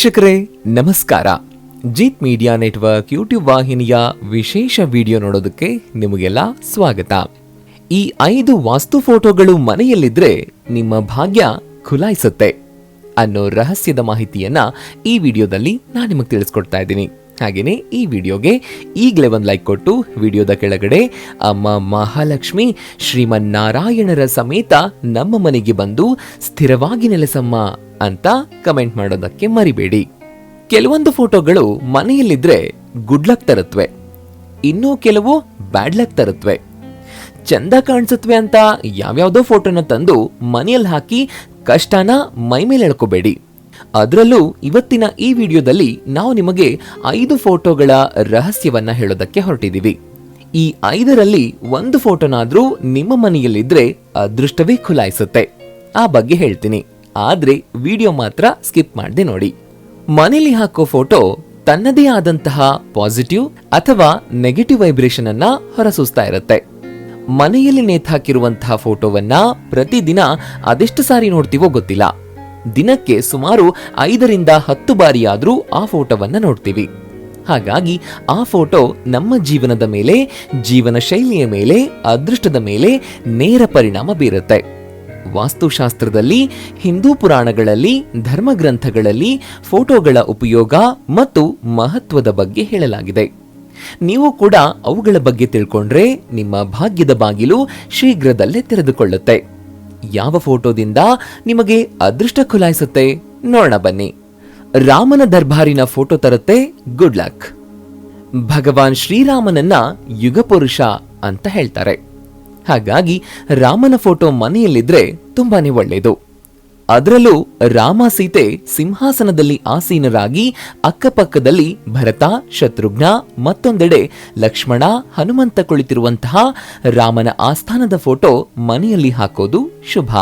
ವೀಕ್ಷಕರೇ, ನಮಸ್ಕಾರ. Jeet media network YouTube ವಾಹಿನಿಯ ವಿಶೇಷ ವಿಡಿಯೋ ನೋಡೋದಕ್ಕೆ ನಿಮಗೆಲ್ಲ ಸ್ವಾಗತ. ಈ ಐದು ವಾಸ್ತು ಫೋಟೋಗಳು ಮನೆಯಲ್ಲಿದ್ರೆ ನಿಮ್ಮ ಭಾಗ್ಯ ಖುಲಾಯಿಸುತ್ತೆ ಅನ್ನೋ ರಹಸ್ಯದ ಮಾಹಿತಿಯನ್ನ ಈ ವಿಡಿಯೋದಲ್ಲಿ ನಾನು ನಿಮಗೆ ತಿಳಿಸ್ಕೊಡ್ತಾ ಇದ್ದೀನಿ. ಹಾಗೇನೆ ಈ ವಿಡಿಯೋಗೆ ಈಗಲೇ ಒಂದು ಲೈಕ್ ಕೊಟ್ಟು ವಿಡಿಯೋದ ಕೆಳಗಡೆ ಅಮ್ಮ ಮಹಾಲಕ್ಷ್ಮಿ ಶ್ರೀಮನ್ನಾರಾಯಣರ ಸಮೇತ ನಮ್ಮ ಮನೆಗೆ ಬಂದು ಸ್ಥಿರವಾಗಿ ನೆಲೆಸಮ್ಮ ಅಂತ ಕಮೆಂಟ್ ಮಾಡೋದಕ್ಕೆ ಮರಿಬೇಡಿ. ಕೆಲವೊಂದು ಫೋಟೋಗಳು ಮನೆಯಲ್ಲಿದ್ರೆ ಗುಡ್ ಲಕ್ ತರುತ್ತವೆ ಇನ್ನೂ ಕೆಲವು ಬ್ಯಾಡ್ ಲಕ್ ತರುತ್ತವೆ ಚಂದ ಕಾಣಿಸುತ್ತವೆ ಅಂತ ಯಾವ್ಯಾವುದೋ ಫೋಟೋನ ತಂದು ಮನೆಯಲ್ಲಿ ಹಾಕಿ ಕಷ್ಟನ ಮೈಮೇಲೆ ಎಳ್ಕೋಬೇಡಿ. ಅದರಲ್ಲೂ ಇವತ್ತಿನ ಈ ವಿಡಿಯೋದಲ್ಲಿ ನಾವು ನಿಮಗೆ ಐದು ಫೋಟೋಗಳ ರಹಸ್ಯವನ್ನ ಹೇಳೋದಕ್ಕೆ ಹೊರಟಿದ್ದೀವಿ. ಈ ಐದರಲ್ಲಿ ಒಂದು ಫೋಟೋನಾದ್ರೂ ನಿಮ್ಮ ಮನೆಯಲ್ಲಿದ್ರೆ ಅದೃಷ್ಟವೇ ಖುಲಾಯಿಸುತ್ತೆ. ಆ ಬಗ್ಗೆ ಹೇಳ್ತೀನಿ. ಆದ್ರೆ ವಿಡಿಯೋ ಮಾತ್ರ ಸ್ಕಿಪ್ ಮಾಡದೆ ನೋಡಿ. ಮನೇಲಿ ಹಾಕೋ ಫೋಟೋ ತನ್ನದೇ ಆದಂತಹ ಪಾಸಿಟಿವ್ ಅಥವಾ ನೆಗೆಟಿವ್ ವೈಬ್ರೇಷನ್ ಅನ್ನ ಹೊರಸೂಸ್ತಾ ಇರುತ್ತೆ. ಮನೆಯಲ್ಲಿ ನೇತಾಕಿರುವಂತಹ ಫೋಟೋವನ್ನ ಪ್ರತಿದಿನ ಅದೆಷ್ಟು ಸಾರಿ ನೋಡ್ತೀವೋ ಗೊತ್ತಿಲ್ಲ. ದಿನಕ್ಕೆ ಸುಮಾರು ಐದರಿಂದ ಹತ್ತು ಬಾರಿಯಾದರೂ ಆ ಫೋಟೋವನ್ನು ನೋಡ್ತೀವಿ. ಹಾಗಾಗಿ ಆ ಫೋಟೋ ನಮ್ಮ ಜೀವನದ ಮೇಲೆ, ಜೀವನ ಶೈಲಿಯ ಮೇಲೆ, ಅದೃಷ್ಟದ ಮೇಲೆ ನೇರ ಪರಿಣಾಮ ಬೀರುತ್ತೆ. ವಾಸ್ತುಶಾಸ್ತ್ರದಲ್ಲಿ, ಹಿಂದೂ ಪುರಾಣಗಳಲ್ಲಿ, ಧರ್ಮಗ್ರಂಥಗಳಲ್ಲಿ ಫೋಟೋಗಳ ಉಪಯೋಗ ಮತ್ತು ಮಹತ್ವದ ಬಗ್ಗೆ ಹೇಳಲಾಗಿದೆ. ನೀವು ಕೂಡ ಅವುಗಳ ಬಗ್ಗೆ ತಿಳ್ಕೊಂಡ್ರೆ ನಿಮ್ಮ ಭಾಗ್ಯದ ಬಾಗಿಲು ಶೀಘ್ರದಲ್ಲೇ ತೆರೆದುಕೊಳ್ಳುತ್ತೆ. ಯಾವ ಫೋಟೋದಿಂದ ನಿಮಗೆ ಅದೃಷ್ಟ ಖುಲಾಯಿಸುತ್ತೆ ನೋಡೋಣ ಬನ್ನಿ. ರಾಮನ ದರ್ಬಾರಿನ ಫೋಟೋ ತರುತ್ತೆ ಗುಡ್ ಲಕ್. ಭಗವಾನ್ ಶ್ರೀರಾಮನನ್ನ ಯುಗಪುರುಷ ಅಂತ ಹೇಳ್ತಾರೆ. ಹಾಗಾಗಿ ರಾಮನ ಫೋಟೋ ಮನೆಯಲ್ಲಿದ್ರೆ ತುಂಬಾನೇ ಒಳ್ಳೆಯದು ಅದರಲ್ಲೂ ರಾಮ ಸೀತೆ ಸಿಂಹಾಸನದಲ್ಲಿ ಆಸೀನರಾಗಿ ಅಕ್ಕಪಕ್ಕದಲ್ಲಿ ಭರತ, ಶತ್ರುಘ್ನ, ಮತ್ತೊಂದೆಡೆ ಲಕ್ಷ್ಮಣ, ಹನುಮಂತ ಕುಳಿತಿರುವಂತಹ ರಾಮನ ಆಸ್ಥಾನದ ಫೋಟೋ ಮನೆಯಲ್ಲಿ ಹಾಕೋದು ಶುಭ.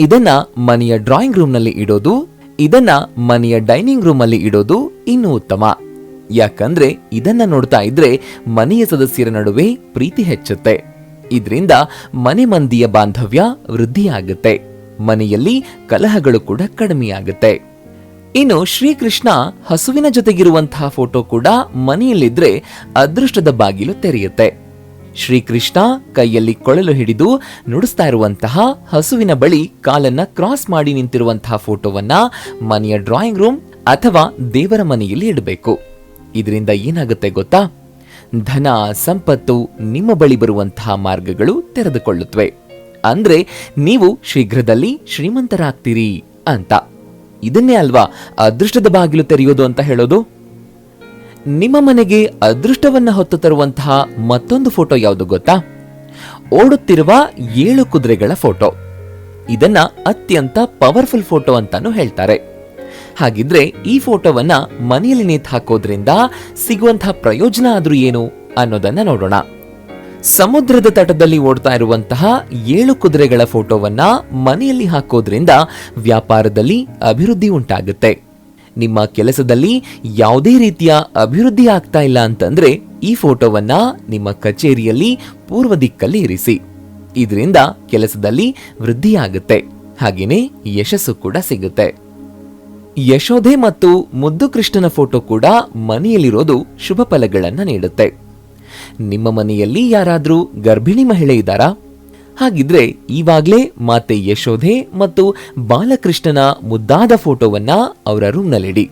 ಇದನ್ನ ಮನೆಯ ಡ್ರಾಯಿಂಗ್ ರೂಮ್ನಲ್ಲಿ ಇಡೋದು, ಇದನ್ನ ಮನೆಯ ಡೈನಿಂಗ್ ರೂಮ್ ಅಲ್ಲಿ ಇಡೋದು ಇನ್ನೂ ಉತ್ತಮ. ಯಾಕಂದ್ರೆ ಇದನ್ನ ನೋಡ್ತಾ ಇದ್ರೆ ಮನೆಯ ಸದಸ್ಯರ ನಡುವೆ ಪ್ರೀತಿ ಹೆಚ್ಚುತ್ತೆ. ಇದರಿಂದ ಮನೆ ಮಂದಿಯ ಬಾಂಧವ್ಯ ವೃದ್ಧಿಯಾಗುತ್ತೆ. ಮನೆಯಲ್ಲಿ ಕಲಹಗಳು ಕೂಡ ಕಡಿಮೆಯಾಗುತ್ತೆ. ಇನ್ನು ಶ್ರೀಕೃಷ್ಣ ಹಸುವಿನ ಜೊತೆಗಿರುವಂತಹ ಫೋಟೋ ಕೂಡ ಮನೆಯಲ್ಲಿದ್ರೆ ಅದೃಷ್ಟದ ಬಾಗಿಲು ತೆರೆಯುತ್ತೆ. ಶ್ರೀಕೃಷ್ಣ ಕೈಯಲ್ಲಿ ಕೊಳಲು ಹಿಡಿದು ನುಡಿಸ್ತಾ ಇರುವಂತಹ ಹಸುವಿನ ಬಳಿ ಕಾಲನ್ನ ಕ್ರಾಸ್ ಮಾಡಿ ನಿಂತಿರುವಂತಹ ಫೋಟೋವನ್ನ ಮನೆಯ ಡ್ರಾಯಿಂಗ್ ರೂಮ್ ಅಥವಾ ದೇವರ ಮನೆಯಲ್ಲಿ ಇಡಬೇಕು. ಇದರಿಂದ ಏನಾಗುತ್ತೆ ಗೊತ್ತಾ? ಧನ, ಸಂಪತ್ತು, ನಿಮ್ಮ ಬಳಿ ಬರುವಂತಹ ಮಾರ್ಗಗಳು ತೆರೆದುಕೊಳ್ಳುತ್ತವೆ ಅಂದ್ರೆ ನೀವು ಶೀಘ್ರದಲ್ಲಿ ಶ್ರೀಮಂತರಾಗ್ತೀರಿ ಅಂತ. ಇದನ್ನೇ ಅಲ್ವಾ ಅದೃಷ್ಟದ ಬಾಗಿಲು ತೆರೆಯೋದು ಅಂತ ಹೇಳೋದು? ನಿಮ್ಮ ಮನೆಗೆ ಅದೃಷ್ಟವನ್ನ ಹೊತ್ತು ತರುವಂತಹ ಮತ್ತೊಂದು ಫೋಟೋ ಯಾವುದು ಗೊತ್ತಾ? ಓಡುತ್ತಿರುವ ಏಳು ಕುದುರೆಗಳ ಫೋಟೋ. ಇದನ್ನ ಅತ್ಯಂತ ಪವರ್ಫುಲ್ ಫೋಟೋ ಅಂತಾನು ಹೇಳ್ತಾರೆ. ಹಾಗಿದ್ರೆ ಈ ಫೋಟೋವನ್ನ ಮನೆಯಲ್ಲಿ ನೇತು ಹಾಕೋದ್ರಿಂದ ಸಿಗುವಂತಹ ಪ್ರಯೋಜನ ಆದ್ರೂ ಏನು ಅನ್ನೋದನ್ನ ನೋಡೋಣ. ಸಮುದ್ರದ ತಟದಲ್ಲಿ ಓಡ್ತಾ ಇರುವಂತಹ ಏಳು ಕುದುರೆಗಳ ಫೋಟೋವನ್ನ ಮನೆಯಲ್ಲಿ ಹಾಕೋದ್ರಿಂದ ವ್ಯಾಪಾರದಲ್ಲಿ ಅಭಿವೃದ್ಧಿ ಉಂಟಾಗುತ್ತೆ. ನಿಮ್ಮ ಕೆಲಸದಲ್ಲಿ ಯಾವುದೇ ರೀತಿಯ ಅಭಿವೃದ್ಧಿ ಆಗ್ತಾ ಇಲ್ಲ ಅಂತಂದ್ರೆ ಈ ಫೋಟೋವನ್ನ ನಿಮ್ಮ ಕಚೇರಿಯಲ್ಲಿ ಪೂರ್ವ ದಿಕ್ಕಲ್ಲಿ ಇರಿಸಿ. ಇದರಿಂದ ಕೆಲಸದಲ್ಲಿ ವೃದ್ಧಿಯಾಗುತ್ತೆ ಹಾಗೆಯೇ ಯಶಸ್ಸು ಕೂಡ ಸಿಗುತ್ತೆ. ಯಶೋಧೆ ಮತ್ತು ಮುದ್ದು ಕೃಷ್ಣನ ಫೋಟೋ ಕೂಡ ಮನೆಯಲ್ಲಿರೋದು ಶುಭ ಫಲಗಳನ್ನು ನೀಡುತ್ತೆ. ನಿಮ್ಮ ಮನೆಯಲ್ಲಿ ಯಾರಾದರೂ ಗರ್ಭಿಣಿ ಮಹಿಳೆ ಇದ್ದಾರಾ? ಹಾಗಿದ್ರೆ ಈವಾಗಲೇ ಮಾತೆ ಯಶೋಧೆ ಮತ್ತು ಬಾಲಕೃಷ್ಣನ ಮುದ್ದಾದ ಫೋಟೋವನ್ನ ಅವರ ರೂಮ್ನಲ್ಲಿಡಿ.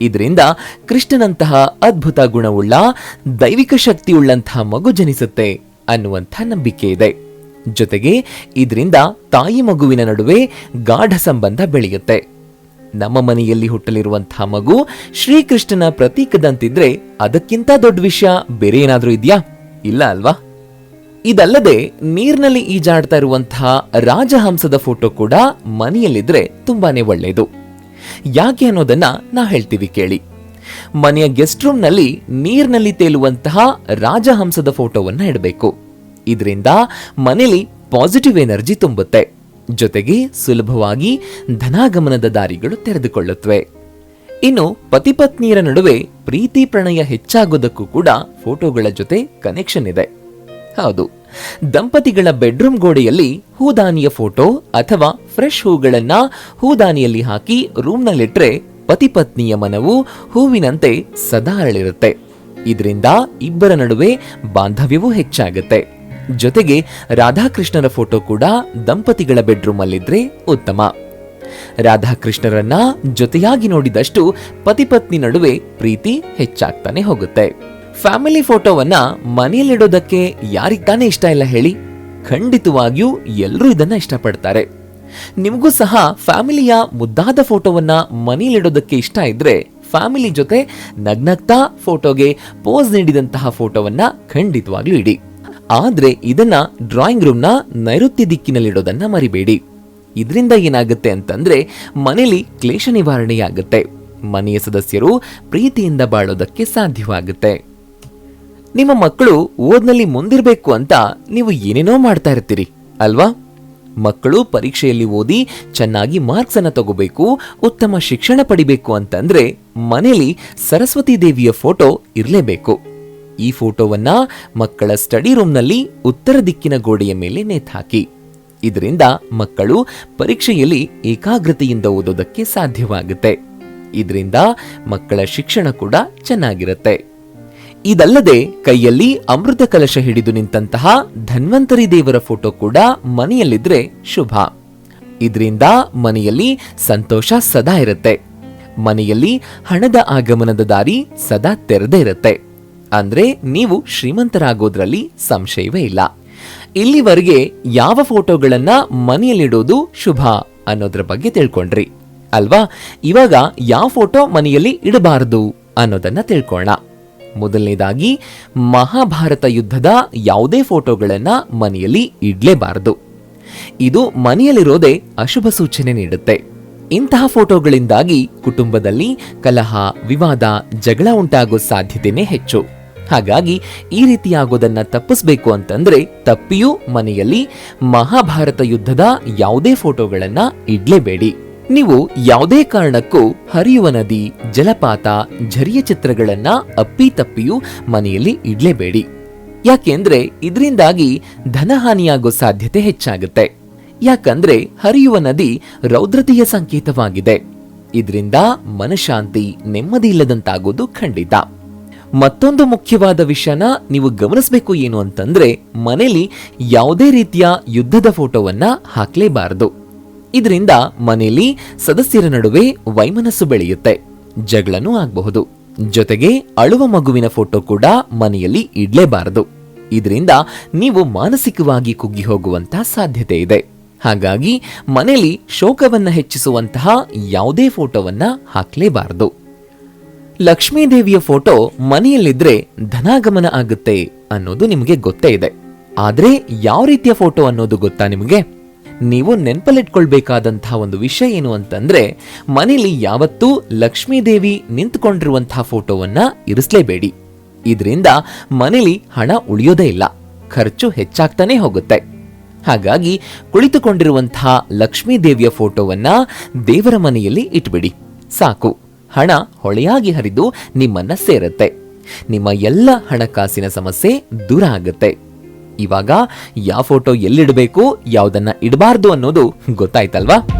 ಇದರಿಂದ ಕೃಷ್ಣನಂತಹ ಅದ್ಭುತ ಗುಣವುಳ್ಳ, ದೈವಿಕ ಶಕ್ತಿಯುಳ್ಳಂತಹ ಮಗು ಜನಿಸುತ್ತೆ ಅನ್ನುವಂಥ ನಂಬಿಕೆ ಇದೆ. ಜೊತೆಗೆ ಇದರಿಂದ ತಾಯಿ ಮಗುವಿನ ನಡುವೆ ಗಾಢ ಸಂಬಂಧ ಬೆಳೆಯುತ್ತೆ. ನಮ್ಮ ಮನೆಯಲ್ಲಿ ಹುಟ್ಟಲಿರುವಂತಹ ಮಗು ಶ್ರೀಕೃಷ್ಣನ ಪ್ರತೀಕದಂತಿದ್ರೆ ಅದಕ್ಕಿಂತ ದೊಡ್ಡ ವಿಷಯ ಬೇರೆ ಏನಾದ್ರೂ ಇದೆಯಾ? ಇಲ್ಲ ಅಲ್ವಾ? ಇದಲ್ಲದೆ ನೀರಿನಲ್ಲಿ ಈಜಾಡ್ತಾ ಇರುವಂತಹ ರಾಜಹಂಸದ ಫೋಟೋ ಕೂಡ ಮನೆಯಲ್ಲಿದ್ರೆ ತುಂಬಾನೇ ಒಳ್ಳೆಯದು. ಯಾಕೆ ಅನ್ನೋದನ್ನ ನಾ ಹೇಳ್ತೀವಿ ಕೇಳಿ. ಮನೆಯ ಗೆಸ್ಟ್ ರೂಮ್ನಲ್ಲಿ ನೀರಿನಲ್ಲಿ ತೇಲುವಂತಹ ರಾಜಹಂಸದ ಫೋಟೋವನ್ನ ಇಡಬೇಕು. ಇದರಿಂದ ಮನೆಯಲ್ಲಿ ಪಾಸಿಟಿವ್ ಎನರ್ಜಿ ತುಂಬುತ್ತೆ. ಜೊತೆಗೆ ಸುಲಭವಾಗಿ ಧನಾಗಮನದ ದಾರಿಗಳು ತೆರೆದುಕೊಳ್ಳುತ್ತವೆ. ಇನ್ನು ಪತಿಪತ್ನಿಯರ ನಡುವೆ ಪ್ರೀತಿ ಪ್ರಣಯ ಹೆಚ್ಚಾಗೋದಕ್ಕೂ ಕೂಡ ಫೋಟೋಗಳ ಜೊತೆ ಕನೆಕ್ಷನ್ ಇದೆ. ಹೌದು, ದಂಪತಿಗಳ ಬೆಡ್ರೂಮ್ ಗೋಡೆಯಲ್ಲಿ ಹೂದಾನಿಯ ಫೋಟೋ ಅಥವಾ ಫ್ರೆಶ್ ಹೂಗಳನ್ನ ಹೂದಾನಿಯಲ್ಲಿ ಹಾಕಿ ರೂಮ್ನಲ್ಲಿಟ್ರೆ ಪತಿಪತ್ನಿಯ ಮನವು ಹೂವಿನಂತೆ ಸದಾ ಅರಳಿರುತ್ತೆ. ಇದರಿಂದ ಇಬ್ಬರ ನಡುವೆ ಬಾಂಧವ್ಯವೂ ಹೆಚ್ಚಾಗುತ್ತೆ. ಜೊತೆಗೆ ರಾಧಾಕೃಷ್ಣರ ಫೋಟೋ ಕೂಡ ದಂಪತಿಗಳ ಬೆಡ್ರೂಮ್ ಅಲ್ಲಿದ್ರೆ ಉತ್ತಮ. ರಾಧಾಕೃಷ್ಣರನ್ನ ಜೊತೆಯಾಗಿ ನೋಡಿದಷ್ಟು ಪತಿ ಪತ್ನಿ ನಡುವೆ ಪ್ರೀತಿ ಹೆಚ್ಚಾಗ್ತಾನೆ ಹೋಗುತ್ತೆ. ಫ್ಯಾಮಿಲಿ ಫೋಟೋವನ್ನ ಮನೆಯಲ್ಲಿಡೋದಕ್ಕೆ ಯಾರಿಗ್ ತಾನೇ ಇಷ್ಟ ಇಲ್ಲ ಹೇಳಿ, ಖಂಡಿತವಾಗಿಯೂ ಎಲ್ಲರೂ ಇದನ್ನ ಇಷ್ಟಪಡ್ತಾರೆ. ನಿಮಗೂ ಸಹ ಫ್ಯಾಮಿಲಿಯ ಮುದ್ದಾದ ಫೋಟೋವನ್ನ ಮನೆಯಲ್ಲಿಡೋದಕ್ಕೆ ಇಷ್ಟ ಇದ್ರೆ ಫ್ಯಾಮಿಲಿ ಜೊತೆ ನಗ್ನಗ್ತಾ ಫೋಟೋಗೆ ಪೋಸ್ ನೀಡಿದಂತಹ ಫೋಟೋವನ್ನ ಖಂಡಿತವಾಗ್ಲೂ ಇಡಿ. ಆದ್ರೆ ಇದನ್ನ ಡ್ರಾಯಿಂಗ್ ರೂಮ್ನ ನೈಋತ್ಯ ದಿಕ್ಕಿನಲ್ಲಿಡೋದನ್ನ ಮರಿಬೇಡಿ. ಇದರಿಂದ ಏನಾಗುತ್ತೆ ಅಂತಂದ್ರೆ ಮನೇಲಿ ಕ್ಲೇಶ ನಿವಾರಣೆಯಾಗುತ್ತೆ. ಮನೆಯ ಸದಸ್ಯರು ಪ್ರೀತಿಯಿಂದ ಬಾಳೋದಕ್ಕೆ ಸಾಧ್ಯವಾಗುತ್ತೆ. ನಿಮ್ಮ ಮಕ್ಕಳು ಓದ್ನಲ್ಲಿ ಮುಂದಿರಬೇಕು ಅಂತ ನೀವು ಏನೇನೋ ಮಾಡ್ತಾ ಇರ್ತೀರಿ, ಅಲ್ವಾ? ಮಕ್ಕಳು ಪರೀಕ್ಷೆಯಲ್ಲಿ ಓದಿ ಚೆನ್ನಾಗಿ ಮಾರ್ಕ್ಸ್ ಅನ್ನ ತಗೋಬೇಕು, ಉತ್ತಮ ಶಿಕ್ಷಣ ಪಡಿಬೇಕು ಅಂತಂದ್ರೆ ಮನೇಲಿ ಸರಸ್ವತಿ ದೇವಿಯ ಫೋಟೋ ಇರಲೇಬೇಕು. ಈ ಫೋಟೋವನ್ನ ಮಕ್ಕಳ ಸ್ಟಡಿ ರೂಮ್ನಲ್ಲಿ ಉತ್ತರ ದಿಕ್ಕಿನ ಗೋಡೆಯ ಮೇಲೆ ನೇತಾಕಿ. ಇದರಿಂದ ಮಕ್ಕಳು ಪರೀಕ್ಷೆಯಲ್ಲಿ ಏಕಾಗ್ರತೆಯಿಂದ ಓದೋದಕ್ಕೆ ಸಾಧ್ಯವಾಗುತ್ತೆ. ಇದರಿಂದ ಮಕ್ಕಳ ಶಿಕ್ಷಣ ಕೂಡ ಚೆನ್ನಾಗಿರುತ್ತೆ. ಇದಲ್ಲದೆ ಕೈಯಲ್ಲಿ ಅಮೃತ ಕಲಶ ಹಿಡಿದು ನಿಂತಹ ಧನ್ವಂತರಿ ದೇವರ ಫೋಟೋ ಕೂಡ ಮನೆಯಲ್ಲಿದ್ರೆ ಶುಭ. ಇದರಿಂದ ಮನೆಯಲ್ಲಿ ಸಂತೋಷ ಸದಾ ಇರುತ್ತೆ. ಮನೆಯಲ್ಲಿ ಹಣದ ಆಗಮನದ ದಾರಿ ಸದಾ ತೆರೆದೇ ಇರುತ್ತೆ. ಅಂದ್ರೆ ನೀವು ಶ್ರೀಮಂತರಾಗೋದ್ರಲ್ಲಿ ಸಂಶಯವೇ ಇಲ್ಲ. ಇಲ್ಲಿವರೆಗೆ ಯಾವ ಫೋಟೋಗಳನ್ನ ಮನೆಯಲ್ಲಿಡೋದು ಶುಭ ಅನ್ನೋದ್ರ ಬಗ್ಗೆ ತಿಳ್ಕೊಂಡ್ರಿ. ಅಲ್ವಾ? ಇವಾಗ ಯಾವ ಫೋಟೋ ಮನೆಯಲ್ಲಿ ಇಡಬಾರದು ಅನ್ನೋದನ್ನ ತಿಳ್ಕೊಳ್ಳೋಣ ಮೊದಲನೇದಾಗಿ, ಮಹಾಭಾರತ ಯುದ್ಧದ ಯಾವುದೇ ಫೋಟೋಗಳನ್ನ ಮನೆಯಲ್ಲಿ ಇಡಲೇಬಾರದು. ಇದು ಮನೆಯಲ್ಲಿರೋದೇ ಅಶುಭ ಸೂಚನೆ ನೀಡುತ್ತೆ. ಇಂತಹ ಫೋಟೋಗಳಿಂದಾಗಿ ಕುಟುಂಬದಲ್ಲಿ ಕಲಹ, ವಿವಾದ, ಜಗಳ ಉಂಟಾಗೋ ಸಾಧ್ಯತೆನೇ ಹೆಚ್ಚು. ಹಾಗಾಗಿ ಈ ರೀತಿಯಾಗೋದನ್ನು ತಪ್ಪಿಸಬೇಕು ಅಂತಂದ್ರೆ ತಪ್ಪಿಯೂ ಮನೆಯಲ್ಲಿ ಮಹಾಭಾರತ ಯುದ್ಧದ ಯಾವುದೇ ಫೋಟೋಗಳನ್ನು ಇಡಲೇಬೇಡಿ. ನೀವು ಯಾವುದೇ ಕಾರಣಕ್ಕೂ ಹರಿಯುವ ನದಿ, ಜಲಪಾತ, ಝರಿಯ ಚಿತ್ರಗಳನ್ನ ಅಪ್ಪಿ ತಪ್ಪಿಯೂ ಮನೆಯಲ್ಲಿ ಇಡಲೇಬೇಡಿ. ಯಾಕೆಂದ್ರೆ ಇದರಿಂದಾಗಿ ಧನಹಾನಿಯಾಗೋ ಸಾಧ್ಯತೆ ಹೆಚ್ಚಾಗುತ್ತೆ. ಯಾಕಂದ್ರೆ ಹರಿಯುವ ನದಿ ರೌದ್ರತೆಯ ಸಂಕೇತವಾಗಿದೆ. ಇದರಿಂದ ಮನಶಾಂತಿ ನೆಮ್ಮದಿ ಇಲ್ಲದಂತಾಗೋದು ಖಂಡಿತ. ಮತ್ತೊಂದು ಮುಖ್ಯವಾದ ವಿಷಯನ ನೀವು ಗಮನಿಸಬೇಕು ಏನು ಅಂತಂದ್ರೆ ಮನೆಯಲ್ಲಿ ಯಾವುದೇ ರೀತಿಯ ಯುದ್ಧದ ಫೋಟೋವನ್ನ ಹಾಕ್ಲೇಬಾರದು. ಇದರಿಂದ ಮನೆಯಲ್ಲಿ ಸದಸ್ಯರ ನಡುವೆ ವೈಮನಸ್ಸು ಬೆಳೆಯುತ್ತೆ. ಜಗಳನೂ ಆಗಬಹುದು. ಜೊತೆಗೆ ಅಳುವ ಮಗುವಿನ ಫೋಟೋ ಕೂಡ ಮನೆಯಲ್ಲಿ ಇಡಲೇಬಾರದು. ಇದರಿಂದ ನೀವು ಮಾನಸಿಕವಾಗಿ ಕುಗ್ಗಿ ಹೋಗುವಂತ ಸಾಧ್ಯತೆ ಇದೆ. ಹಾಗಾಗಿ ಮನೆಯಲ್ಲಿ ಶೋಕವನ್ನ ಹೆಚ್ಚಿಸುವಂತಹ ಯಾವುದೇ ಫೋಟೋವನ್ನ ಹಾಕ್ಲೇಬಾರದು. ಲಕ್ಷ್ಮೀ ದೇವಿಯ ಫೋಟೋ ಮನೆಯಲ್ಲಿದ್ರೆ ಧನಾಗಮನ ಆಗುತ್ತೆ ಅನ್ನೋದು ನಿಮಗೆ ಗೊತ್ತೇ ಇದೆ. ಆದ್ರೆ ಯಾವ ರೀತಿಯ ಫೋಟೋ ಅನ್ನೋದು ಗೊತ್ತಾ ನಿಮಗೆ? ನೀವು ನೆನಪಲ್ಲಿಟ್ಕೊಳ್ಬೇಕಾದಂತಹ ಒಂದು ವಿಷಯ ಏನು ಅಂತಂದ್ರೆ, ಮನೆಯಲ್ಲಿ ಯಾವತ್ತೂ ಲಕ್ಷ್ಮೀದೇವಿ ದೇವಿ ನಿಂತುಕೊಂಡಿರುವಂತಹ ಫೋಟೋವನ್ನ ಇರಿಸಲೇಬೇಡಿ. ಇದರಿಂದ ಮನೆಯಲ್ಲಿ ಹಣ ಉಳಿಯೋದೇ ಇಲ್ಲ, ಖರ್ಚು ಹೆಚ್ಚಾಗ್ತಾನೆ ಹೋಗುತ್ತೆ. ಹಾಗಾಗಿ ಕುಳಿತುಕೊಂಡಿರುವಂತಹ ಲಕ್ಷ್ಮೀದೇವಿಯ ಫೋಟೋವನ್ನ ದೇವರ ಮನೆಯಲ್ಲಿ ಇಟ್ಬಿಡಿ, ಸಾಕು. ಹಣ ಹೊಳೆಯಾಗಿ ಹರಿದು ನಿಮ್ಮನ್ನ ಸೇರುತ್ತೆ. ನಿಮ್ಮ ಎಲ್ಲ ಹಣಕಾಸಿನ ಸಮಸ್ಯೆ ದೂರ ಆಗುತ್ತೆ. ಇವಾಗ ಯಾವ ಫೋಟೋ ಎಲ್ಲಿಡಬೇಕು, ಯಾವುದನ್ನ ಇಡಬಾರ್ದು ಅನ್ನೋದು ಗೊತ್ತಾಯ್ತಲ್ವಾ?